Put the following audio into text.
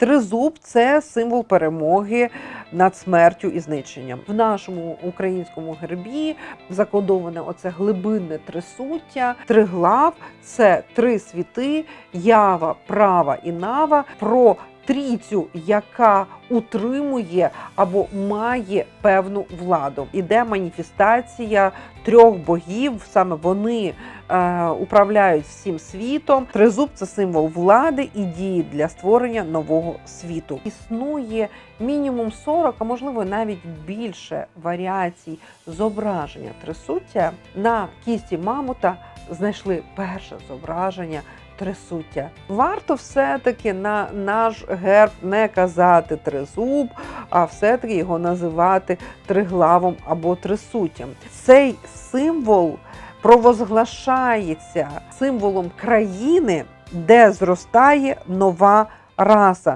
Тризуб це символ перемоги над смертю і знищенням. В нашому українському гербі закодоване оце глибинне трисуття. Триглав це три світи, ява, права і нава. Про трійцю, яка утримує або має певну владу. Іде маніфестація трьох богів. Саме вони е, управляють всім світом. Тризуб це символ влади і дії для створення нового світу. Існує мінімум 40, а можливо навіть більше варіацій зображення трисуття. На кісті мамута знайшли перше зображення трисуття. Варто все-таки на наш герб не казати тризуб, а все-таки його називати триглавом або трисуттям. Цей символ провозглашається символом країни, де зростає нова раса.